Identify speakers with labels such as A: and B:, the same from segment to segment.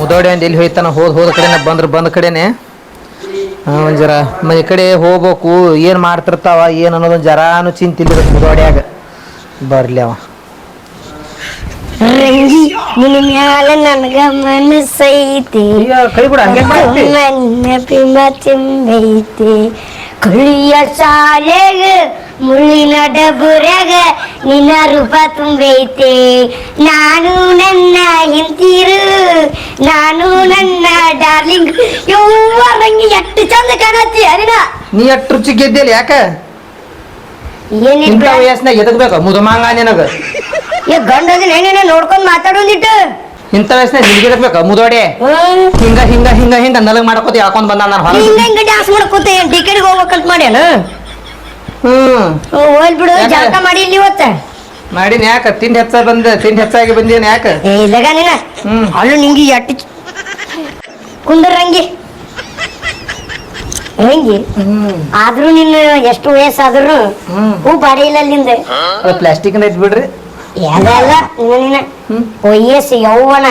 A: ಮುದೋಡಿ ಒಂದು ಎಲ್ಲಿ ಹೋಯ್ತಾನ ಹೋದ ಹೋದ ಕಡೆನೆ ಬಂದ್ರೆ ಬಂದ ಕಡೆನೆ. ಹಾಂ ಒಂದು ಜರ ಮನೆ ಕಡೆ ಹೋಗ್ಬೇಕು ಏನು ಮಾಡ್ತಿರ್ತಾವ ಏನು ಅನ್ನೋದೊಂದು ಜರಾನು ಚಿಂತಿಲ್ಲ ಮುದೋಡ್ಯಾಗ. ಬರ್ಲಿ ಅವ.
B: ನಿನ್ನ ಮ್ಯಾಲ ನನಗ ಮನಸ್ಸೈತಿ. ಬಿಂಬ ತುಂಬೈತಿ ಕುಳಿಯ ಶಾಲೆಗ ಮುಳ್ಳಿನ ಡಬುರ್ಯಾಗ ನಿನ್ನ ರೂಪ ತುಂಬೈತೆ. ನಾನು ನನ್ನ ಹೆಂಡತಿರು ನಾನು ನನ್ನ ಡಾರ್ಲಿಂಗ್. ಯವ್ವ ನಂಗೆ ಎಷ್ಟು ಚಂದ ಕಾಣತ್ತಿ ಅರಿನ.
A: ನೀ ಅಷ್ಟು ರುಚಿ ಗೆದ್ದಿಲ್ಲ ಯಾಕ?
B: ಏನಿಲ್ಲ
A: ಇಂಥ ವಯಸ್ಸಿನಾಗ ಎದಗ್ಬೇಕ? ಮುದುಮಾಂಗ ನಿನಗ.
B: ಏ ಗಂಡದ ಏನೇನ ನೋಡ್ಕೊಂಡ್ ಮಾತಾಡೋದಿಟ್ಟು.
A: ಇಂಥ ವಯಸ್ಸಿನಾಗ ನಿನಗೆ ಮುದೋಡೆ. ಹಿಂಗ ಹಿಂಗ ಹಿಂಗ ಹಿಂಗ ನಲಗ್ ಮಾಡ್ಕೋತಿ ಹಾಕೊಂಡ್ ಬಂದ ನಾನು ಹೊರಗೆ.
B: ಹಿಂಗ ಹಿಂಗ ಡ್ಯಾನ್ಸ್ ಮಾಡ್ಕೋತ ಏನ್ ಟಿಕೆಟ್ಗೆ ಹೋಗ್ಬೇಕಂತ ಮಾಡ್ಯಾನ.
A: ಹ್ಮ್.
B: ಹೋಲ್ ಬಿಡು? ಜಳಕ ಮಾಡಿ ಇಲ್ಲಿ ಇವತ್ತ.
A: ಮಾಡಿನ ಯಾಕ? ತಿಂಡಿ ಹೆಚ್ಚ ಬಂದ ತಿಂಡಿ ಹೆಚ್ಚಾಗಿ ಬಂದೇನ ಯಾಕ?
B: ಏ ಇಲ್ಲಗ ನೀನ.
A: ಹ್ಮ್.
B: ಅಲ್ಲು ನಿಂಗೆ ಎಟ್ಟು ಕುಂದರ್ ರಂಗಿ. ರಂಗಿ?
A: ಹ್ಮ್.
B: ಆದ್ರೂ ನಿನ್ನ ಎಷ್ಟು ವಯಸ್ಸಾದ್ರು ಹೂ ಬಾಡಿ ಇಲ್ಲ ಅಲ್ಲಿಂದ.
A: ಅದು ಪ್ಲಾಸ್ಟಿಕ್ ಐತ್ ಬಿಡ್ರಿ
B: ಎಲ್ಲ ನಿನ್ನ ವಯಸ್ಸು ಯೌವನ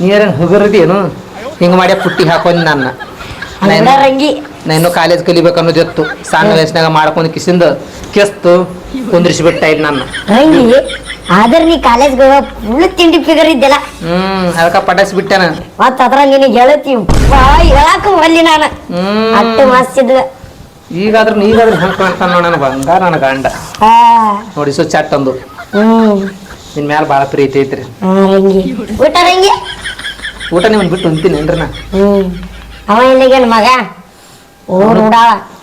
A: ನೀರೇನು ಹುಗುರದೇನು ಹಿಂಗ ಮಾಡಿ ಪುಟ್ಟಿ ಹಾಕೊಂಡ್ ನನ್ನ.
B: ರಂಗಿ.
A: ನಾ ಇನ್ನೂ ಕಾಲೇಜ್ ಕಲಿಬೇಕು ಅನ್ನೋದಿತ್ತು ಸಣ್ಣ ವಯಸ್ಸಿನಾಗ ಮಾಡ್ಕೊಂಡು ಕಿಸಿಂದ ಕೆಸ್ತು ಕುಂದ್ರಿಸ್ಬಿಟ್ಟ ಇದ್ ನನ್ನ.
B: ಆದ್ರೆ ನೀ ಕಾಲೇಜ್ ಫುಲ್ ತಿಂಡಿ ಫಿಗರ್ ಇದ್ದಲ್ಲ.
A: ಹ್ಮ್ ಅದಕ್ಕ ಪಟಾಸ್ ಬಿಟ್ಟೆನ
B: ಮತ್ತ ಅದ್ರ ನಿನಗೆ ಹೇಳತಿ ಹೇಳಾಕ ಒಲ್ಲಿ ನಾನು. ಅಟ್ಟು
A: ಹ್ಮ್
B: ಮಸ್ತ್ ಇದ್ವ
A: ಈಗಾದ್ರೂ ಈಗಾದ್ರೂ ಹೆಂಗ್ ಕಾಣ್ತಾನ ನೋಡ ನನ್ನ ಬಂಗಾರ ನನ್ನ ಗಂಡ. ನೋಡಿ ಸೊ ಚಟ್ ಅಂದು
B: ಹ್ಮ್.
A: ನಿನ್ ಮ್ಯಾಲ ಭಾಳ ಪ್ರೀತಿ ಐತ್ರಿ.
B: ಊಟ ರಂಗಿ
A: ಊಟ ನಿಮ್ಮನ್ ಬಿಟ್ಟು ಉಂತೀನಿ ಏನ್ರಿ ನಾ?
B: ಹ್ಮ್. ಅವ ಇಲ್ಲಿಗೇನ್ ಮಗ? ಊರ್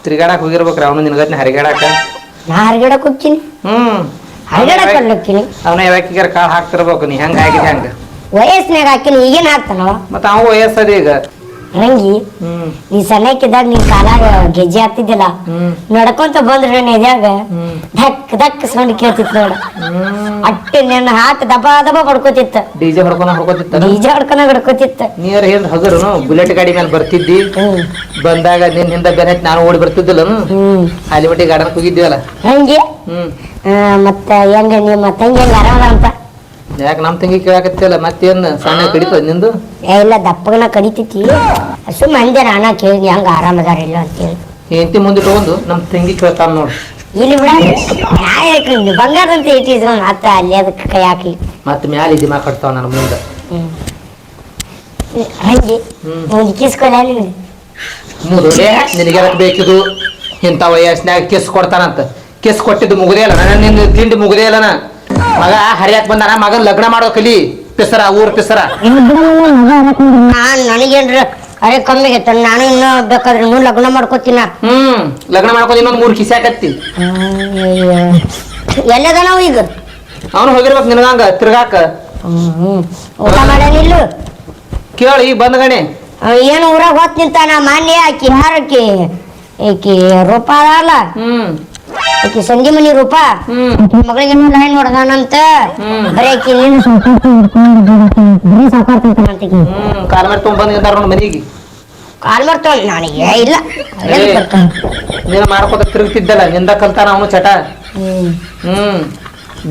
A: ತಿರ್ಗಾಡಕ್ ಹೋಗಿರ್ಬೇಕ್ರಿ ಅವನು ನಿನ್ಗತ್ನ ಹರಿಗಾಡಕ.
B: ನಾ ಹರಿಗಡಕ್ ಹೋಗ್ತೀನಿ.
A: ಹ್ಮ್.
B: ಹರಿಗಡಕ್
A: ಅವನ ಯಾವಾಗ ಕಾಳು ಹಾಕ್ತಿರ್ಬೇಕು ನೀ ಹೆಂಗ ಆಗಿದೆ ಹಂಗ?
B: ವಯಸ್ಸಿನಾಗ ಹಾಕಿನಿ ಈಗೇನ್ ಹಾಕ್ತಾನ
A: ಮತ್ತ ಅವ ವಯಸ್ಸದ ಈಗ
B: ರಂಗಿ ನೀ ಸಣ್ಣಕ್ಕಿದ್ದಾಗ ನೀನ್ ಕಾಲಾಗ ಗೆಜ್ಜೆ ಹಾಕ್ತಿದ್ದಿಲ್ಲ ನಡ್ಕೊಂತ ಬಂದ್ರೆ
A: ಹ್ಮ್.
B: ಧಕ್ ಧಕ್ ಸೌಂಡ್ ಕೇಳ್ತಿತ್ತು ನೋಡ. ಅಟ್ಟೆ ನೆನ್ನ ನನ್ನ ಹಾಕಿ ದಬ ದಬ ಹೊಡ್ಕೋತಿತ್ತ
A: ಡಿಜೆ ಹೊಡ್ಕೊಂಡ ಹೊಡ್ಕೋತಿತ್ತ
B: ಡಿಜೆ ಹೊಡ್ಕೊಂಡ ಹೊಡ್ಕೋತಿತ್ತ.
A: ನೀರ್ ಹಿಂದ್ ಹಗರು ಬುಲೆಟ್ ಗಾಡಿ ಮೇಲೆ ಬರ್ತಿದ್ದಿ? ಬಂದಾಗ ನಿನ್ ಹಿಂದ ಬೆನ್ ನಾನು ಓಡಿ ಬರ್ತಿದ್ದಿಲ್ಲ
B: ಹ್ಮ್.
A: ಹಾಲಿಮಟ್ಟಿ ಗಾರ್ಡನ್ ಹೋಗಿದ್ದೀವಲ್ಲ?
B: ಹಂಗೆ? ಮತ್ತ ಹೆಂಗ ನಿಮ್ಮ ತಂಗಿ ಹೆಂಗ ಆರಾಮದ ಅಂತ?
A: ಯಾಕೆ ನಮ್ಮ ತಂಗಿ ಕೇಳಾಕತ್ತಿಲ್ಲ ಮತ್ತೇನು ಸಣ್ಣ ಕಡಿತ ನಿಂದು?
B: ಏ ಇಲ್ಲ ದಪ್ಪಗನ ಕಡಿತೈತಿ. ಅಷ್ಟು ಮಂದಿ ನಾನ ಕೇಳಿ ಆರಾಮ ಅದಾರ ಇಲ್ಲ ಅಂತೇಳಿ.
A: ಹೆಂಡತಿ ಮುಂದೆ ತಗೊಂಡು ನಮ್ಮ ತಂಗಿ ಕೇಳ್ತಾನ ನೋಡು.
B: ಇಲ್ಲಿ ಬಿಡ ನಾ ಹೇಳ್ರಿ ಬಂಗಾರ ಅಂತ ಇಟ್ಟಿದ್ರು ಅತ್ತ ಅಲ್ಲಿ ಅದಕ್ಕೆ ಕೈ ಹಾಕಿ.
A: ಮತ್ತೆ ಮ್ಯಾಲ ಇದಿ ಮಾತಾಡ್ತಾವ ನನ್ನ ಮುಂದೆ.
B: ಹಂಗೆ
A: ಹ್ಮ್.
B: ಒಂದು ಕಿಸ್ಕೊಲ್ಲ ನೀನು?
A: ಮುದುಡೆ ನಿನಗೆ ಎದಕ್ ಬೇಕಿದು? ಇಂಥ ವಯಸ್ಸಿನಾಗ ಕಿಸ್ ಕೊಡ್ತಾನಂತ. ಕಿಸ್ ಕೊಟ್ಟಿದ್ದು ಮುಗುದೇ ಅಲ್ಲ ನಾನು ನಿನ್ನ ತಿಂಡಿ ಮುಗುದೇ ಮಗ ಹರಿಯಾಕ್ ಬಂದಾನ ಮಗನ್ ಲಗ್ನ ಮಾಡೋ ಕಲಿ. ಪಿಸರ ಊರ್ ಪಿಸರ.
B: ನಾನ್ ನನಗೇನ್ರ ಅರೆ ಕಮ್ಮಿ ಆಗೈತೆ ನಾನು ಇನ್ನೂ ಬೇಕಾದ್ರೆ ಇನ್ನೂ ಲಗ್ನ ಮಾಡ್ಕೋತೀನ.
A: ಹ್ಮ್ ಲಗ್ನ ಮಾಡ್ಕೊಂಡು ಇನ್ನೊಂದ್ ಮೂರ್ ಕಿಸಿ ಹಾಕತ್ತಿ
B: ಎಲ್ಲದ ನಾವು ಈಗ?
A: ಅವನು ಹೋಗಿರ್ಬೇಕು ನಿನಗಂಗ ತಿರ್ಗಾಕ.
B: ಹ್ಮ್ ಊಟ ಮಾಡ್ಯಾನಿಲ್ಲ
A: ಕೇಳು ಈಗ ಬಂದ್ಗಣೆ
B: ಏನು ಊರಾಗ ಹೋತ್ ನಿಂತಾನ ಮಾನ್ಯ ಆಕಿ ಯಾರಕಿ ಈಕಿ ರೂಪ ಅಲ್ಲ
A: ಹ್ಮ್.
B: ಆಕಿ ಸಂಜೆ ಮನಿ ರೂಪ. ಮಗಳಿಗೆ ಲೈನ್ ನೋಡ್ದಾನಂತ
A: ಹ್ಮ್.
B: ಬರೀ ಆಕಿ ಬರೀ
A: ಹ್ಮ್ ಕಾಲ್ ತೊಗೊಂಡ್ ನೋಡಿ ಮನಿಗೆ.
B: ಕಾಲ್ ನನಗೆ ಇಲ್ಲ.
A: ನೀನು ಮಾಡ್ಕೋತ ತಿರುಗ್ತಿದ್ದಲ್ಲ ನಿಂದ ಕಲ್ತಾನ ಅವನು ಚಟ.
B: ಹ್ಮ್.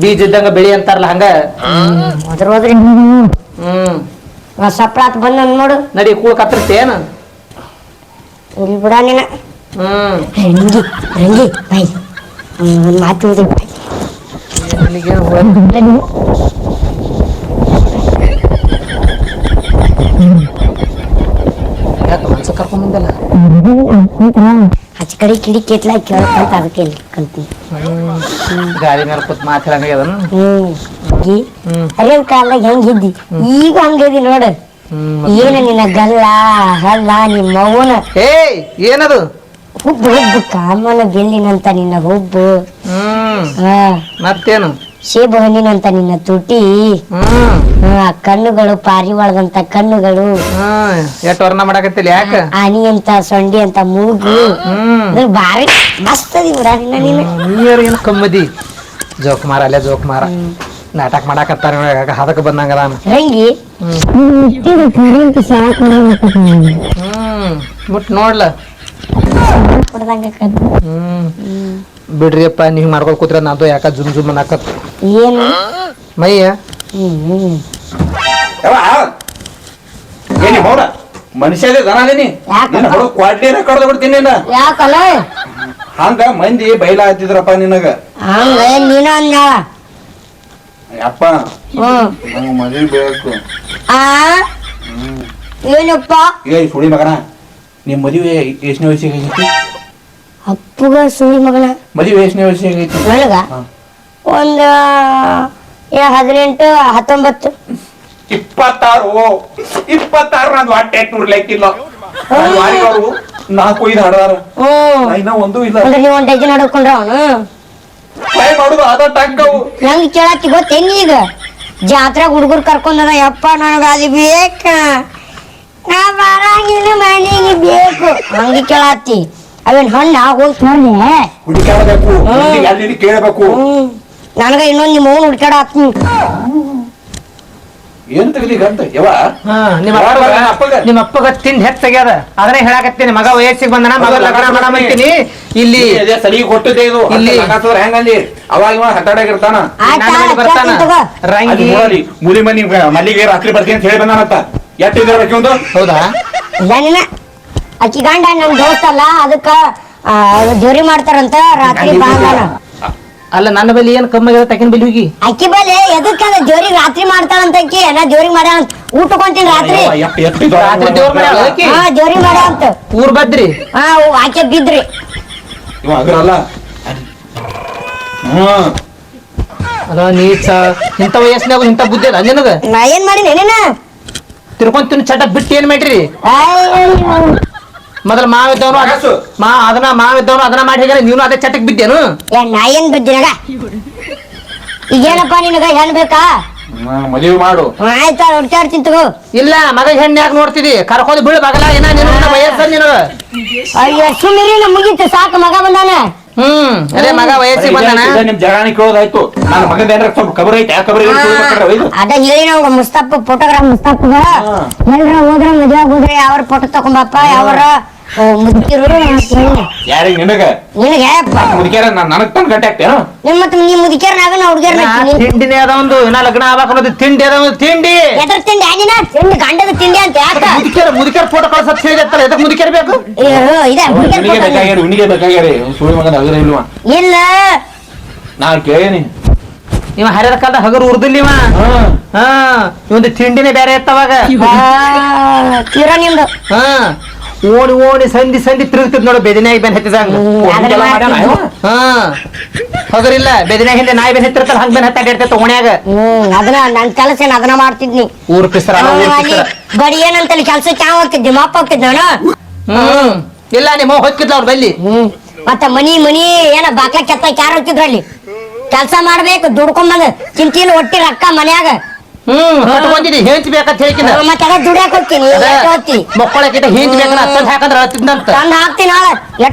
A: ಬೀಜ ಇದ್ದಂಗ ಬೆಳಿ ಅಂತಾರಲ್ಲ ಹಂಗ.
B: ಹೋದ್ರ ಹೋದ್ರಿ
A: ಹ್ಮ್.
B: ಸಪ್ಳಾತ್ ಬಂದ ನೋಡು.
A: ನಡಿ ಕೂಳ್ ಕತ್ತರಿಸ್ತೇನು
B: ಇಲ್ಲಿ ಬಿಡ ನೀನ.
A: ಹ್ಮ್.
B: ರಂಗಿ ಒಂದು ಮಾತು ಕಡೆ ಕಿಡಿ ಕೇತ್ಲ ಕೇಳಕ್ಕಂತ ಅದಕ್ಕೆ ಇಲ್ಲಿ
A: ಗಾಡಿ ಮೇಲೆ ಕೂತ್ ಮಾತಾಡಂಗಾಗ್ಯದನು
B: ಹ್ಮ್ ಗಿ
A: ಹ್ಮ್
B: ಅರಿಯನ್ ಕಾಲಾಗ ಹೆಂಗಿದ್ದಿ ಈಗ ಹಂಗದಿ ನೋಡು ಏನು ನಿನ್ನ ಗಲ್ಲ ಹಲ್ಲ ನಿಮ್ಮ ಮೌನ
A: ಏಯ್ ಏನದು
B: ಹುಬ್ಬು ಹುಬ್ಬು ಕಾಮನ ಗೆಲ್ಲಿನಂತ ನಿನ್ನ ಹುಬ್ಬು.
A: ಹ್ಮ್.
B: ಹಾ.
A: ಮತ್ತೇನು?
B: ಸೇಬು ಹಣ್ಣಿನಂತ ನಿನ್ನ ತುಟಿ.
A: ಹ್ಮ್.
B: ಹಾ ಕಣ್ಣುಗಳು ಪಾರಿವಾಳದಂತ ಕಣ್ಣುಗಳು.
A: ಹ್ಮ್. ಎಷ್ಟು ವರ್ಣ ಮಾಡಾಕತ್ತಿಲ್ಲ ಯಾಕ?
B: ಆನಿ ಅಂತ ಸೊಂಡಿ ಅಂತ ಮೂಗು.
A: ಹ್ಮ್.
B: ಅದು ಭಾರಿ ಮಸ್ತ್ ಅದಿ ಬಿಡ ನಿನ್ನ ನೀನು
A: ನೀರು ಏನು ಕಮ್ಮದಿ? ಜೋಕ್ ಮಾರ ಅಲ್ಲೇ ಜೋಕ್ ಮಾರ ನಾಟಕ ಮಾಡಾಕತ್ತಾರ ಹದಕ್ ಬಂದಂಗ ಅದಾನ
B: ರಂಗಿ.
A: ಹ್ಮ್. ಮುಟ್ ನೋಡ್ಲ. ಹ್ಮ್. ಬಿಡ್ರಿಯಪ್ಪ ನೀವ್ ಮಾಡ್ಕೊಳ್ ಕೂತ್ರ ನಾದು ಯಾಕ ಜುಮ್ ಜುಮ್ ಅನ್ನಕತ್
B: ಏನು?
C: ಯಾವ ಏನಿ ಮೌನ? ಮನುಷ್ಯದೇ ದನ ಅದೇನಿ ಕಡ್ದು ಬಿಡ್ತೀನಿ
B: ಯಾಕಲ್ಲ?
C: ಹಂಗ ಮಂದಿ ಬೈಲ ಹತ್ತಿದ್ರಪ್ಪ ನಿನಗ.
B: ಹಂಗ ನೀನ ಅಂದ್ಯಾಳ ಅಪ್ಪ
C: ನಂಗ್ ಬೇಕು.
B: ಆ? ಏನಪ್ಪ?
C: ಏ ಸುಳಿ ಮಗನ. ನಿಮ್ ಮದುವೆ ಎಷ್ಟನೇ ವಯಸ್ಸಿಗೆ ಆಗೈತಿ?
B: ಅಪ್ಪಗ ಸುಳಿ ಮಗಳ.
C: ಮದುವೆ ಎಷ್ಟನೇ ವಯಸ್ಸಿಗೆ ಆಗೈತಿ?
B: ನನಗ. ಒಂದ ಹದಿನೆಂಟು ಹತ್ತೊಂಬತ್ತು.
C: ಇಪ್ಪತ್ತಾರು. ಇಪ್ಪತ್ತಾರು ನಂದು ಹೊಟ್ಟೆ ನೂರ್ ಲೆಕ್ಕಿಲ್ಲ ವಾರಿಗವ್ರು ನಾಲ್ಕು ಐದು ಹಾಡಾರ ಇನ್ನ ಒಂದು ಇಲ್ಲ.
B: ಅಂದ್ರೆ ನೀವು ಒಂದು ಡಜನ್ ಹಾಡ್ಕೊಂಡ್ರ ಅವನು?
C: ಟ್ರೈ ಮಾಡುದು ಅದ ಟಂಕವು
B: ನಂಗೆ ಕೇಳತ್ತಿ ಗೊತ್ತೇನಿ ಈಗ? ಜಾತ್ರೆ ಹುಡುಗರು ಕರ್ಕೊಂಡದ ಯಪ್ಪ ನನಗೆ ಅದು ಬೇಕ. ನಾ ಬರಂಗಿಲ್ಲ ಮನೆಗೆ ಬೇಕು. ಹಂಗೆ ಕೇಳತ್ತಿ. ಅವೇನ್ ಹಣ್ಣ ಹೋಗಿ ನೋಡ್ದೆ
C: ಹುಡುಕಾಡಬೇಕು ಅಲ್ಲಿ ಕೇಳಬೇಕು.
B: ನನಗ ಇನ್ನೊಂದ್ ನಿಮ್ಮ
C: ಏನ್ ಯವ
A: ಹಾ, ನಿಮ್ಮ
C: ಯಾರ್
A: ಅಪ್ಪಗ
C: ಮಗ? ಅಪ್ಪಗ?
A: ನಿಮ್ಮ ಅಪ್ಪಗ ತಿಂದ್ ಹೆಚ್ಚಾಗ್ಯದ ಅದನ್ನೇ ಹೇಳಾಕತ್ತೀನಿ ಮಗ ವಯಸ್ಸಿಗೆ ಬಂದನ ಮಗ ಲಗ್ನ ಮಾಡಾಮಂತೀನಿ. ಇಲ್ಲಿ
C: ಅದೇ ಸಲಿಗೆ ಕೊಟ್ಟಿದ್ದೆ ಇದು.
A: ಇಲ್ಲಿ.
C: ಹೆಂಗಂದಿ? ಅವಾಗ ಇವ ಹತ್ತಾಡಾಗಿರ್ತಾನ
B: ಆಯ್ತಾ
A: ನನ್ನ ಮನೆಗ್ ಬರ್ತಾನ?
B: ಕೇಳ್ತೀನಿ ತಗೋ.
A: ರಂಗಿ.
C: ಮುಲಿ ಮನಿ ಮಲ್ಲಿಗೆ ರಾತ್ರಿ ಬರ್ತೀನಿ ಅಂತ ಹೇಳಿ ಬಂದಾನಂತ. ಎಷ್ಟು ಇದ್ರಬೇಕು ಒಂದು?
A: ಹೌದಾ?
B: ಏನಿನ ಅಕ್ಕಿ ಗಂಡ ನಮ್ ದೋಸ್ತ ಅಲ್ಲ ಅದಕ್ಕ ಆ, ಜೋರಿ ಮಾಡ್ತಾರಂತ ರಾತ್ರಿ ಬಾಂಧನ
A: ಅಲ್ಲ ನನ್ನ ಬಲ್ಲಿ ಏನ್ ಕಮ್ಮಿ ಆಗ್ಯದ ತಕಿನ ಬಲ್ಲಿ ಹೋಗಿ?
B: ಅಕ್ಕಿ ಬಲೆ ಎದಕ್ಕ ಜೋರಿ ರಾತ್ರಿ ಮಾಡ್ತಾಳಂತ ಅಕ್ಕಿ ನಾ ಜೋರಿ ಮಾಡ ಅಂತ. ಊಟ ಕೊಂತೀನಿ ರಾತ್ರಿ.
A: ರಾತ್ರಿ ದೇವ್ರ ಮನೆ ಅಕ್ಕಿ? ಆಕಿ?
B: ಹಾ ಜೋರಿ ಮಾಡ ಅಂತ.
A: ಊರ್ ಬದ್ರಿ?
B: ಹಾ ಅವ್ ಆಕೆ ಬಿದ್ರಿ.
C: ಇವ ಅಗ್ರಲ್ಲ ಹ್ಮ್.
A: ಅಲ್ಲ ನೀಚ. ಇಂತ ವಯಸ್ಸಿನಾಗ ಇಂತ ಬುದ್ಧಿ ಅಲ್ಲ ನಿನಗ?
B: ನಾ ಏನ್ ಮಾಡಿ ಏನೇನ
A: ತಿರ್ಕೊಂಡ್ ಚಟಕ್ ಚಟ ಬಿಟ್ಟು ಏನ್ ಮಾಡ್ರಿ? ಮೊದಲ ಮಾವಿದ್ದವನು ಅದ. ಮಾ ಅದನ್ನ ಮಾವಿದ್ದವನು ಅದನ್ನ ಮಾಡಿ ಹೇಗಾರ? ನೀನು ಅದೇ ಚಟಕ್ ಬಿದ್ದೇನು?
B: ಏ ನಾ ಏನ್ ಬಿದ್ದಿನಗ ಈಗೇನಪ್ಪ ನಿನಗ ಹೆಣ್ ಬೇಕಾ?
C: ಮದುವೆ ಮಾಡು.
B: ಆಯ್ತಾ ಹುಡ್ಕಾಡ್ತೀನಿ ತಗೋ.
A: ಇಲ್ಲ ಮಗ ಹೆಣ್ಣ ಯಾಕೆ ನೋಡ್ತಿದಿ? ಕರ್ಕೋದು ಬೀಳ್ಬಾಗಲ್ಲ ಬಗಲ ಏನ ನಿನ್ನ ವಯಸ್ಸ ನೀನು
B: ಅಯ್ಯೋ ಸುಮಿರಿ ನಾ ಮುಗೀತು ಸಾಕು ಮಗ ಬಂದಾನ.
A: ಹ್ಮ್. ಅದೇ ಮಗ ವಯಸ್ಸಿಗೆ ಬಂದಾನ?
C: ನಿಮ್ ಜಗಾಣಿ ಕೇಳೋದಾಯ್ತು. ನನ್ನ ಮಗದ ಏನಾರ ಸ್ವಲ್ಪ ಕಬರ್ ಐತೆ ಆ ಕಬರ್
B: ಅದ ಹೇಳಿ ನಾವು ಮುಸ್ತಫ ಫೋಟೋಗ್ರಾಫ್ ಮುಸ್ತಫ ಎಲ್ರ ಹೋದ್ರ ಮದ್ವೆ ಹೋದ್ರೆ ಯಾವ ಫೋಟೋ ತಗೊಂಬಪ್ಪ ಯಾವರ ಮುದುಕಿರು
C: ಯಾರಿಗೆ ನಿನಗ?
B: ನಿನಗೆ
C: ಮುದುಕ್ಯಾರ ನಾನು ನನಗ್ ತಂದ್ ಗಂಟೆ ಆಗ್ತೇನ
B: ನಿಮ್ ಮತ್ತೆ ನೀ ಮುದುಕಿಯರ್ ನಾವೇ ನಾ
A: ತಿಂಡಿನೇ ಅದ ಒಂದು ಇನ್ನ ಲಗ್ನ ಆಗ್ಬೇಕು ಅನ್ನೋದು ತಿಂಡಿ ಅದ ಒಂದು ತಿಂಡಿ.
B: ಎದ್ರ ತಿಂಡಿ ಆನಿನ ತಿಂಡಿ ಗಂಡದ ತಿಂಡಿ ಅಂತ ಯಾಕ?
A: ಮುದುಕಿಯರ್ ಮುದುಕಿಯರ್ ಫೋಟೋ ಕಳ್ಸತ್ ಹೇಳಿದತ್ತಲ್ಲ ಎದಕ್ಕೆ ಮುದುಕಿಯರ್ ಬೇಕು?
B: ಇದೆ photo
C: ಬೇಕಾಗ್ಯಾರ ಬೇಕಾಗ್ಯಾರ. ಸುಳಿ ಮಗನ ಇಲ್ವಾ?
B: ಇಲ್ಲ.
C: ನಾ ಕೇಳೇನಿ.
A: ಇವ ಹರಿದ ಕಾಲದ ಹಗರು ಉರ್ದಿಲ್ಲ ಇವ. ಹಾ. ಇವಂದು ತಿಂಡಿನೇ ಬೇರೆ ಇತ್ತವಾಗ
B: ಆ, ತೀರಾ ನಿಂದು.
A: ಹಾ. ಓಣಿ ಓಣಿ ಸಂಧಿ ಸಂಧಿ ತಿರುಗ್ತದ ನೋಡು ಬೆದಿನಾಗಿ ಬೆನ್ ಹತ್ತಿದಂಗ? ಹಾ. ಹಗರಿಲ್ಲ ಬೆದಿನಾಗ ಹಿಂದೆ ನಾಯಿ ಬೆನ್ ಹತ್ತಿರ್ತಾರ ಹಂಗ ಬೆನ್ ಹತ್ತಾಡಿರ್ತೈತ ಓಣ್ಯಾಗ
B: ಹ್ಮ್ ಅದನ್ನ ನನ್ ಕೆಲಸ ಏನ್ ಅದನ್ನ ಮಾಡ್ತಿದ್ನಿ.
A: ಊರ್ ಪಿಸ್ರ
B: ಬಡಿ ಏನಂತಲ್ಲಿ ಕೆಲಸ ಚಾವ್ ಹೋಗ್ತಿದ್ದೆ ಮಾಪ ಹೋಗ್ತಿದ್ದೆ
A: ಹ್ಮ್ ಇಲ್ಲ ನಿಮ್ಮ ಹೊಕ್ಕಿದ್ಲ ಅವ್ರ ಬಲ್ಲಿ.
B: ಹ್ಮ್. ಮತ್ತ ಮನಿ ಮನಿ ಏನ ಬಾಕ್ಲ ಕೆತ್ತ ಯಾರು ಹೋಗ್ತಿದ್ರಲ್ಲಿ ಕೆಲಸ ಮಾಡ್ಬೇಕು ದುಡ್ಕೊಂಬಂದ್ ಚಿಂತಿಲ್ ಒಟ್ಟಿ ರೊಕ್ಕ ಮನ್ಯಾಗ.
A: ಹ್ಮ್ ಹೆಂಚ್ ಬೇಕಂತ ಹೇಳ್ಕಿನ
B: ಮತ್ತೆ ದುಡಿಯಾಕ ಹೋಗ್ತೀನಿ ಎಷ್ಟ್
A: ಹಾಕಂದ್ರ
B: ತಂದ್ ಹಾಕ್ತೀನಿ ನಾಳೆ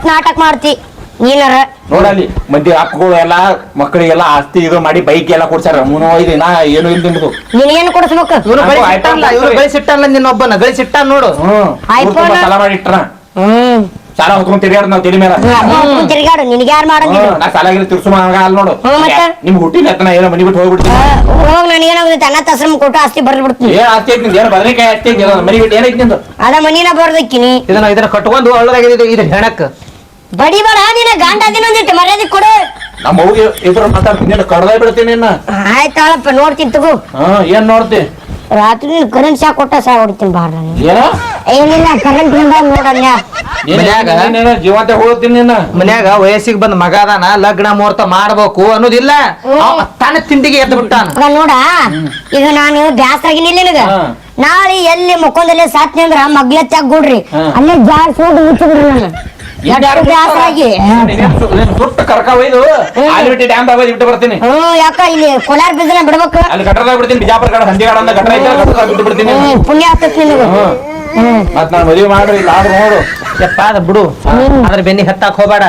B: ನಾಟಕ ಮಾಡ್ತಿ? ನೀನರ.
C: ನೋಡಲ್ಲಿ ಮಂದಿ ಅಕ್ಕಗಳು ಎಲ್ಲ ಮಕ್ಕಳಿಗೆಲ್ಲ ಆಸ್ತಿ ಇದು ಮಾಡಿ ಬೈಕ್ ಎಲ್ಲ ಕೊಡ್ಸಾರ ಮುನೋ ಇದೆ ನಾ ಏನು ಇಲ್ಲ ನಿಮ್ದು.
B: ನಿನಗೇನು ಕೊಡಿಸ್ಬೇಕು?
A: ಇವ್ರು
C: ನಂಗೂ
A: ಗಳಿಸಿಟ್ಟಲ್ಲ
C: iPhone
A: ಇವ್ರು
C: ಕೊಡ್ರಿ.
A: ಗಳಿಸಿಟ್ಟಲ್ಲ ನಿನ್ನೊಬ್ಬನ ಗಳಿಸಿಟ್ಟ ನೋಡು.
C: ಹ್ಮ್. ಐಫೋನ್- ಮಾಡಿ ಇಟ್ರ.
B: ಹ್ಮ್.
C: ಸಾಲ ಹೊತ್ಕೊಂಡ್ ತಿರ್ಗಾಡ ನಾವ್ ತಿಳಿ ಮೇಲೆ.
B: ತಿರ್ಗಾಡು ನಿನಗೆ ಯಾರು ಮಾಡೋದಿಲ್ಲ
C: ಹ್ಮ್, ನಾ ಸಾಲ ಗಿರ ತಿರ್ಸು ಮಗ ನೋಡು? ನಿಮ್ ಹುಟ್ಟಿನ ಎತ್ತನ ಏನೋ ಮನಿ ಬಿಟ್ಟು ಹೋಗ್ಬಿಡ್ತೀನಿ.
B: ಹೋಗ್ ನನಗೇನಾಗುತ್ತೆ ಅನ್ನ ತಸ್ರಮ್ ಕೊಟ್ಟು ಆಸ್ತಿ ಬರ್ಬಿಡ್ತೀನಿ
C: ಏನ್ ಆಸ್ತಿ ಐತಿ? ಏನ್ ಬದನೆಕಾಯಿ ಆಸ್ತಿ ಐತಿ ಮನಿ ಬಿಟ್ಟು ಏನೈತಿ ನಿಂದು?
B: ಅದ ಮನಿನ ಬರ್ದಕ್ಕಿನಿ.
A: ಇದನ್ನ ಇದನ್ನ ಕಟ್ಕೊಂಡು ಒಳ್ಳದಾಗಿದೆ ಇದು ಹೆಣಕ್.
B: ಬಡಿ ಬಡ ನಿನ್ನ ಗಂಡ ದಿನೊಂದಿಟ್ಟು ಮರ್ಯಾದೆ ಕೊಡು.
C: ನಮ್ಮ ಅವ್ಗೆ ಇಬ್ರು ಮಾತಾಡ್ತೀನಿ ಕಡದ ಕಡ್ದಾಯ್ ಬಿಡ್ತೀನಿ
B: ಆಯ್ತಾಳಪ್ಪ ನೋಡ್ತೀನಿ ತಗೋ.
C: ಹಾ ಏನ್ ನೋಡ್ತಿ?
B: ರಾತ್ರಿ ಕರೆಂಟ್ ಶಾಕ್ ಕೊಟ್ಟ ಸಾ ಹೊಡಿತೀನಿ ಬಾರ
C: ಏನ?
B: ಏನಿಲ್ಲ ಕರೆಂಟ್ ಬಂದ
C: ನೋಡಣ್ಣ
A: ಮನ್ಯಾಗ?
C: ಏನ ಜೀವಂತ ಹೋಗ್ತೀನಿ ನಿನ್ನ
A: ಮನ್ಯಾಗ ವಯಸ್ಸಿಗೆ ಬಂದ ಮಗ ಅದಾನ ಲಗ್ನ ಮುಹೂರ್ತ ಮಾಡ್ಬೇಕು ಅನ್ನೋದಿಲ್ಲ. ಅವ ತನ್ನ ತಿಂಡಿಗೆ ಎದ್ದು ಬಿಟ್ಟಾನ.
B: ನೋಡ ಈಗ ನಾನು ಬ್ಯಾಸ್ರಾಗಿನಿಲ್ಲ ನಿನಗ.
C: ಹಾ.
B: ನಾಳೆ ಎಲ್ಲಿ ಮುಖಂದಲ್ಲಿ ಸಾತ್ನಿ ಅಂದ್ರ ಮಗ್ಲತ್ತಾಗ ಗುಡ್ರಿ
C: ಹಾ.
B: ಅಲ್ಲೇ ಜಾರ್ಸ್ ಹೋಗಿ ಮುಚ್ಚಿ ನಾನು. ಬ್ಯಾಸರಾಗಿ?
C: ಸುಟ್ಟ ಕರ್ಕ ಒಯ್ದು ಆಲ್ಬಿಟ್ಟಿ ಡ್ಯಾಮ್ ದಾಗ ಬಿಟ್ಟು ಬರ್ತೀನಿ.
B: ಹ್ಮ್ ಯಾಕ ಇಲ್ಲಿ ಕೋಲಾರ ಬಿದ್ದನ ಬಿಡ್ಬೇಕು?
C: ಅಲ್ಲಿ ಗಟ್ರದಾಗ ಬಿಡ್ತೀನಿ ಬಿಜಾಪುರ ಕಡೆ ಹಂದಿಗಾಡ ಅಂತ ಗಟ್ರ ಐತೆ ಗಟ್ರದಾಗ ಬಿಟ್ಟು ಬಿಡ್ತೀನಿ.
B: ಹ್ಮ್ ಪುಣ್ಯ ಆಗ್ತೈತಿ ನಿನಗ
C: ಹ್ಮ್.
B: ಹ್ಮ್
C: ಮತ್ ನಾನು ಮದುವೆ ಮಾಡ್ರಿ ಇಲ್ಲ ಆದ್ರೆ ನೋಡು.
A: ಯಪ್ಪ ಅದ ಬಿಡು. ಅದ್ರ ಬೆನ್ನಿ ಹತ್ತಾಕ್ ಹೋಗ್ಬೇಡ.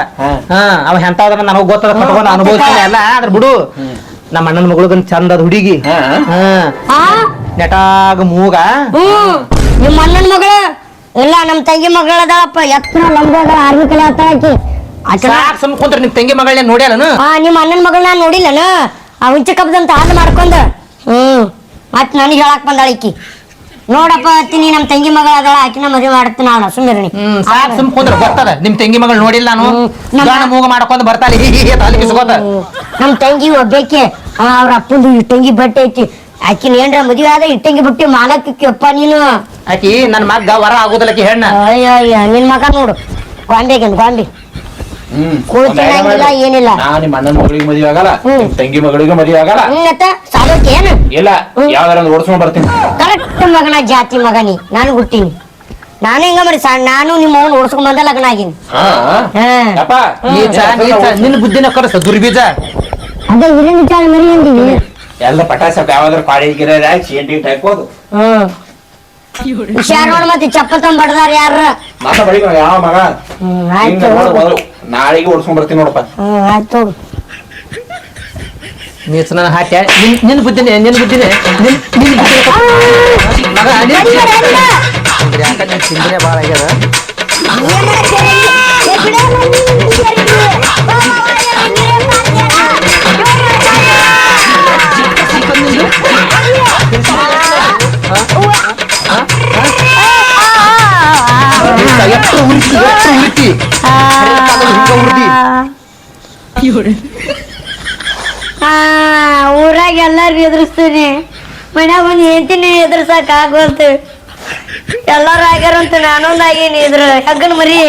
C: ಹಾ.
A: ಅವ ಎಂತ ನನಗೆ ಗೊತ್ತದ ಕಟ್ಕೊಂಡು ಅನುಭವಿಸ್ತಾನೆ ಎಲ್ಲ ಅದ್ರ ಬಿಡು. ನಮ್ಮ ಅಣ್ಣನ ಮಗಳಿಗನ್ ಚಂದ ಅದ ಹುಡುಗಿ.
C: ಹಾ.
A: ಹಾ.
B: ಆ
A: ನೆಟಾಗ ಮೂಗ.
B: ಹ್ಮ್. ನಿಮ್ಮ ಅಣ್ಣನ ಮಗಳು? ಇಲ್ಲ ನಮ್ ತಂಗಿ ಮಗಳ ಅದಾಳಪ್ಪ. ಎತ್ತರ ಅದ ಆರ್ಮಿ ಕಲೆ ಹತ್ತ ಆಕಿ.
A: ಸಾಕ್ ಸುಮ್ ಕುಂತ್ರ ನಿಮ್ ತಂಗಿ ಮಗಳನ್ನ ನೋಡ್ಯಾಲನು
B: ಆ ನಿಮ್ಮ ಅಣ್ಣನ ಮಗಳನ್ನ ನೋಡಿಲ್ಲನ? ಆ ಹುಂಚ ಕಬ್ಬದಂತ ಹಾಲು ಮಾಡ್ಕೊಂಡ. ಹ್ಮ್. ಮತ್ ನನಗೆ ಹೇಳಕ್ ಬಂದಾಳ ಈಕಿ. ನೋಡಪ್ಪ ಅತ್ತೀನಿ ನಮ್ಮ ತಂಗಿ ಮಗಳ ಅದಳ ಆಕಿನ ಮದುವೆ ಮಾಡ್ತೀನಿ ನಾನು ಸುಮ್ಮನೆ
A: ಹ್ಮ್ ಸಾಕ್ ಸುಮ್ ಕುಂದ್ರ ಬರ್ತದ. ನಿಮ್ ತಂಗಿ ಮಗಳು ನೋಡಿಲ್ಲ ನಾನು? ಗಂಡ ಮೂಗ ಮಾಡ್ಕೊಂಡ್ ಬರ್ತಾಳೆ ಅಲ್ಲಿ ಕಿಸ್ಕೋತ
B: ನಮ್ಮ ತಂಗಿ ಒಬ್ಬಾಕೆ ಅವ್ರ ಅಪ್ಪಂದು ಇಟ್ಟಂಗಿ ಬಟ್ಟೆ ಐತಿ. ಆಕಿನ ಏನ್ರ ಮದುವೆ ಆದ ಇಟ್ಟಂಗಿ ಬಟ್ಟೆ ಮಾಲಕ್ಕಪ್ಪ ನೀನು.
A: ಆಕಿ ನನ್ನ ಮಗ್ಗ ವರ ಆಗುದಿಲ್ಲಕಿ ಹೆಣ್ಣ.
B: ಅಯ್ಯ ಅಯ್ಯ ನಿನ್ ಮಗ ನೋಡು. ಕೂಳ್ ತಿನ್ನಂಗಿಲ್ಲ,
C: ಮಾಡಿ.
B: ಏನಿಲ್ಲ.
C: ನಾ ನಿಮ್ಮ ಅಣ್ಣನ ಮಗಳಿಗೆ ಮದುವೆ ಆಗಲ್ಲ. ನಿಮ್ ತಂಗಿ ಮಗಳಿಗೆ ಮದುವೆ ಆಗಲ್ಲ.
B: ಏನು?
C: ಇಲ್ಲ. ಯಾವ್ದಾರ ಒಂದು ಓಡಿಸ್ಕೊಂಡ್ ಬರ್ತೀನಿ.
B: ಕರೆಕ್ಟ್ ಮಗನ ಜಾತಿ ಮಗನಿ. ನಾನು ಹುಟ್ಟೀನಿ. ನಾನು ಹಿಂಗ ಮಾಡಿ ಸಣ್ಣ ನಾನು ನಿಮ್ಮ ಅವನು ಓಡಿಸ್ಕೊಂಡ್ ಬಂದ ಲಗ್ನ ಆಗಿನಿ.
A: ನೀಚ ನಿನ್ ಬುದ್ಧಿನ ಕರಸ ದುರ್ಬೀಜ.
B: ಅದೇ ಹಿರಿಯ ವಿಚಾರ ಮರಿ ಅಂದಿವಿ
C: ಎಲ್ಲ ಪಟಾಸ ಯಾವ್ದಾರ ಕಾಲೇಜ್ ಗಿರ ಚೇಂಟಿ ಹಾಕೋದು
B: ಹ್ಮ್. ಹುಷಾರ್ ನೋಡ್ ಮತ್ತೆ ಚಪ್ಪಲ್ ಬಡ್ದಾರ ಯಾರ?
C: ಮಾತ ಬಳಿಕ ಯಾವ ಮಗ?
B: ಹ್ಮ್ ಆಯ್ತು
C: ನಾಳೆಗೆ ಓಡಿಸ್ಕೊಂಡ್ ಬರ್ತೀನಿ ನೋಡಪ್ಪ.
B: ಹ್ಮ್ ಆಯ್ತು.
A: ನೀಚ ನಿನ್ನ ನಿನ್ ನಿನ್ ಬುದ್ಧಿನೇ ನಿನ್ ಬುದ್ಧಿನೇ. ನಿನ್ ಬುದ್ಧಿನೇ. ಮಗ ಚಿಂತನೆ ಬಾಳ ಆಗ್ಯದ.
B: ಊರಾಗ ಎಲ್ಲಾರು ಎದುರಿಸ್ತೀನಿ. ಮನ್ಯಾಗ ಒಂದು ಹೆಂಡತಿನ ಎದುರ್ಸಕ್ ಆಗೋಲ್ತು. ಎಲ್ಲಾರು ಆಗ್ಯಾರಂತ ನಾನೊಂದ್ ಆಗೀನಿ ಇದ್ರ. ಹೆಗ್ಗನ್ ಮರಿ.